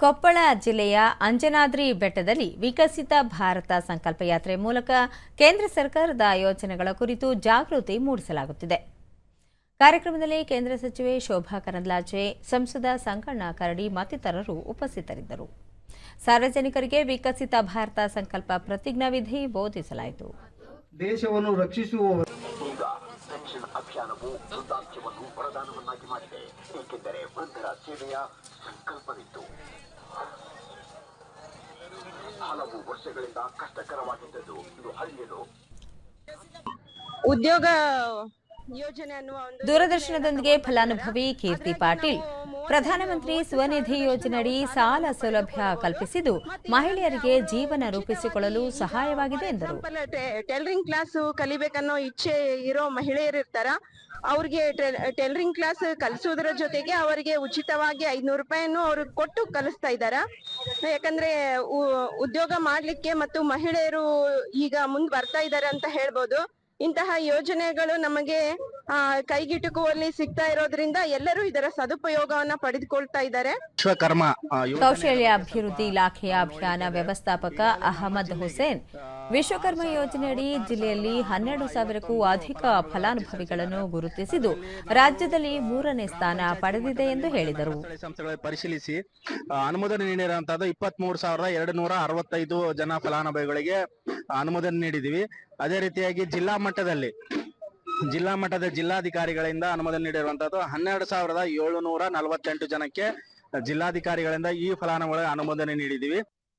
ಕೊಪ್ಪಳ ಜಿಲ್ಲೆಯ ಅಂಜನಾದ್ರಿ ಬೆಟ್ಟದಲ್ಲಿ ವಿಕಸಿತ ಭಾರತ ಸಂಕಲ್ಪ ಯಾತ್ರೆ ಮೂಲಕ ಕೇಂದ್ರ ಸರ್ಕಾರದ ಯೋಜನೆಗಳ ಕುರಿತು ಜಾಗೃತಿ ಮೂಡಿಸಲಾಗುತ್ತಿದೆ. ಕಾರ್ಯಕ್ರಮದಲ್ಲಿ ಕೇಂದ್ರ ಸಚಿವೆ ಶೋಭಾ ಕರಂದ್ಲಾಜೆ ಸಂಸದ ಸಂಕಣ್ಣ ಕರಡಿ ಮತ್ತಿತರರು ಉಪಸ್ಥಿತರಿದ್ದರು. ಸಾರ್ವಜನಿಕರಿಗೆ ವಿಕಸಿತ ಭಾರತ ಸಂಕಲ್ಪ ಪ್ರತಿಜ್ಞಾವಿಧಿ ಬೋಧಿಸಲಾಯಿತು. ದೇಶವನ್ನು ರಕ್ಷಿಸುವ ಅಭಿಯಾನವು ಮಾಡಿದೆ. ಏಕೆಂದರೆ ವೃದ್ಧರ ಸೇವೆಯ ಸಂಕಲ್ಪವಿತ್ತು. ವರ್ಷಗಳಿಂದ ಕಷ್ಟಕರವಾಗಿದ್ದದ್ದು ಇದು ಅಳಿಯಲು ಉದ್ಯೋಗ ದೂರದರ್ಶನದೊಂದಿಗೆ ಫಲಾನುಭವಿ ಕೀರ್ತಿ ಪಾಟೀಲ್. ಪ್ರಧಾನಮಂತ್ರಿ ಸ್ವನಿಧಿ ಯೋಜನೆಯಡಿ ಸಾಲ ಸೌಲಭ್ಯ ಕಲ್ಪಿಸಿದ್ದು ಮಹಿಳೆಯರಿಗೆ ಜೀವನ ರೂಪಿಸಿಕೊಳ್ಳಲು ಸಹಾಯವಾಗಿದೆ ಎಂದರು. ಟೈಲರಿಂಗ್ ಕ್ಲಾಸ್ ಕಲಿಬೇಕನ್ನೋ ಇಚ್ಛೆ ಇರೋ ಮಹಿಳೆಯರು ಇರ್ತಾರ? ಅವ್ರಿಗೆ ಟೈಲರಿಂಗ್ ಕ್ಲಾಸ್ ಕಲಿಸೋದ್ರ ಜೊತೆಗೆ ಅವರಿಗೆ ಉಚಿತವಾಗಿ ಐದ್ನೂರು ರೂಪಾಯಿಯನ್ನು ಅವರು ಕೊಟ್ಟು ಕಲಿಸ್ತಾ ಇದ್ದಾರ? ಯಾಕಂದ್ರೆ ಉದ್ಯೋಗ ಮಾಡ್ಲಿಕ್ಕೆ ಮತ್ತು ಮಹಿಳೆಯರು ಈಗ ಮುಂದ್ ಬರ್ತಾ ಇದ್ದಾರೆ ಅಂತ ಹೇಳ್ಬೋದು. ಇಂತಹ ಯೋಜನೆಗಳು ನಮಗೆ ಆ, ಕೈಗೆಟುಕುವಲ್ಲಿ ಸಿಗ್ತಾ ಇರೋದ್ರಿಂದ ಎಲ್ಲರೂ ಇದರ ಸದುಪಯೋಗವನ್ನ ಪಡೆದುಕೊಳ್ತಾ ಇದ್ದಾರೆ. ವಿಶ್ವಕರ್ಮ ಕೌಶಲ್ಯ ಅಭಿವೃದ್ಧಿ ಇಲಾಖೆಯ ಅಭಿಯಾನ ವ್ಯವಸ್ಥಾಪಕ ಅಹಮದ್ ಹುಸೇನ್ ವಿಶ್ವಕರ್ಮ ಯೋಜನೆಯಡಿ ಜಿಲ್ಲೆಯಲ್ಲಿ ಹನ್ನೆರಡು ಸಾವಿರಕ್ಕೂ ಅಧಿಕ ಫಲಾನುಭವಿಗಳನ್ನು ಗುರುತಿಸಿದ್ದು ರಾಜ್ಯದಲ್ಲಿ ಮೂರನೇ ಸ್ಥಾನ ಪಡೆದಿದೆ ಎಂದು ಹೇಳಿದರು. ಪರಿಶೀಲಿಸಿ ಅನುಮೋದನೆ ನೀಡಿರುವಂತಹ ಇಪ್ಪತ್ತ್ ಮೂರು ಸಾವಿರದ ಎರಡು ನೂರ ಅರವತ್ತೈದು ಜನ ಫಲಾನುಭವಿಗಳಿಗೆ ಅನುಮೋದನೆ ನೀಡಿದ್ದೀವಿ. ಅದೇ ರೀತಿಯಾಗಿ ಜಿಲ್ಲಾ ಮಟ್ಟದಲ್ಲಿ, ಜಿಲ್ಲಾ ಮಟ್ಟದ ಜಿಲ್ಲಾಧಿಕಾರಿಗಳಿಂದ ಅನುಮೋದನೆ ನೀಡಿರುವಂತಹದ್ದು ಹನ್ನೆರಡು ಸಾವಿರದ ಏಳುನೂರ ನಲವತ್ತೆಂಟು ಜನಕ್ಕೆ ಜಿಲ್ಲಾಧಿಕಾರಿಗಳಿಂದ ಈ ಫಲಾನುಭವಿಗಳಿಗೆ ಅನುಮೋದನೆ ನೀಡಿದೀವಿ